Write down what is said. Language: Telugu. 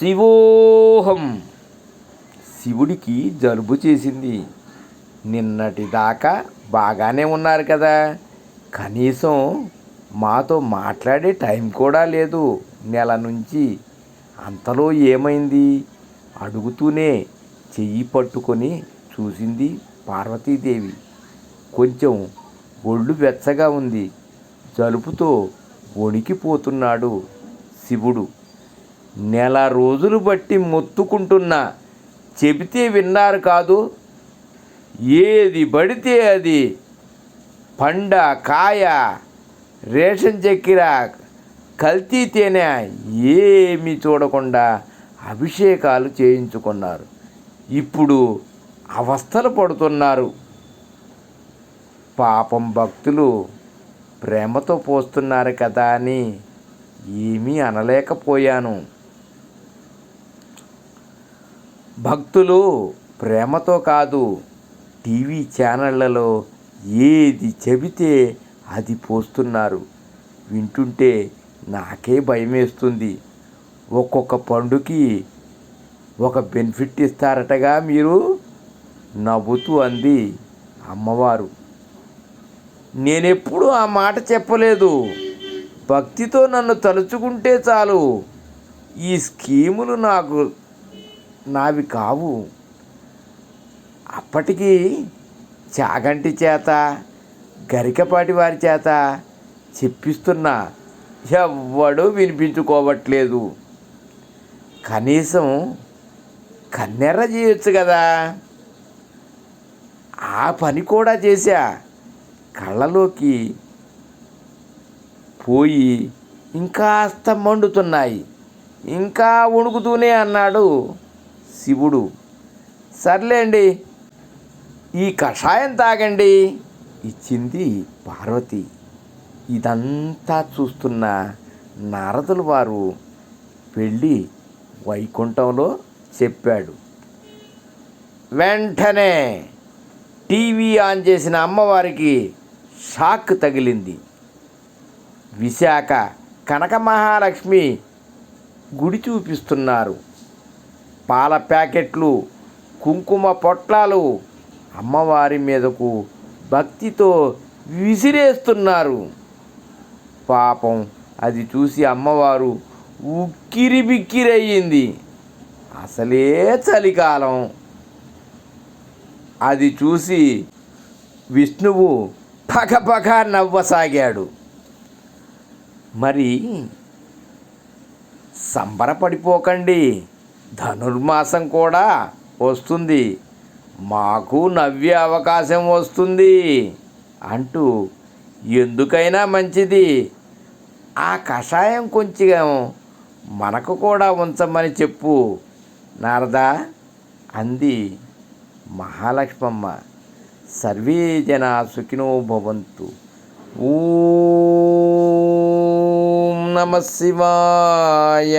శివోహం. శివుడికి జలుబు చేసింది. నిన్నటి దాకా బాగానే ఉన్నారు కదా. కనీసం మాతో మాట్లాడే టైం కూడా లేదు నెల నుంచి. అంతలో ఏమైంది? అడుగుతూనే చెయ్యి పట్టుకొని చూసింది పార్వతీదేవి. కొంచెం ఒళ్ళు వెచ్చగా ఉంది. జలుపుతో వణికిపోతున్నాడు శివుడు. నెల రోజులు బట్టి మొత్తుకుంటున్నా చెబితే విన్నారు కాదు. ఏది పడితే అది పండ కాయ రేషన్ చక్కెర కల్తీ తేనె ఏమీ చూడకుండా అభిషేకాలు చేయించుకున్నారు. ఇప్పుడు అవస్థలు పడుతున్నారు. పాపం భక్తులు ప్రేమతో పోస్తున్నారు కదా అని ఏమీ అనలేకపోయాను. భక్తులు ప్రేమతో కాదు టీవీ ఛానళ్ళలో ఏది చెబితే అది పోస్తున్నారు. వింటుంటే నాకే భయమేస్తుంది. ఒక్కొక్క పండుకి ఒక బెనిఫిట్ ఇస్తారటగా మీరు? నవ్వుతూ అంది అమ్మవారు. నేనెప్పుడు ఆ మాట చెప్పలేదు. భక్తితో నన్ను తలుచుకుంటే చాలు. ఈ స్కీములు నాకు నావి కావు. అప్పటికీ చాగంటి చేత గరికపాటి వారి చేత చెప్పిస్తున్నా ఎవ్వడూ వినిపించుకోవట్లేదు. కనీసం కన్నెర్ర చేయొచ్చు కదా. ఆ పని కూడా చేశా. కళ్ళలోకి పోయి ఇంకాస్త మండుతున్నాయి. ఇంకా వణుకుతూనే అన్నాడు. శివుడు. సర్లేండి ఈ కషాయం తాగండి ఇచ్చింది పార్వతి. ఇదంతా చూస్తున్న నారదులు వారు వెళ్ళి వైకుంఠంలో చెప్పాడు. వెంటనే టీవీ ఆన్ చేసిన అమ్మవారికి షాక్ తగిలింది. విశాఖ కనక మహాలక్ష్మి గుడి చూపిస్తున్నారు. పాల ప్యాకెట్లు కుంకుమ పొట్లాలు అమ్మవారి మీదకు భక్తితో విసిరేస్తున్నారు. పాపం అది చూసి అమ్మవారు ఉక్కిరి బిక్కిరయ్యింది అసలే చలికాలం. అది చూసి విష్ణువు పకపక నవ్వసాగాడు. మరి సంబరపడిపోకండి. ధనుర్మాసం కూడా వస్తుంది. మాకు నవ్వే అవకాశం వస్తుంది అంటూ ఎందుకైనా మంచిది. ఆ కషాయం కొంచెం మనకు కూడా ఉంచమని చెప్పు. నారదా అంది మహాలక్ష్మమ్మ. సర్వే జన సుఖినో భవంతు. ఓం నమ శివాయ.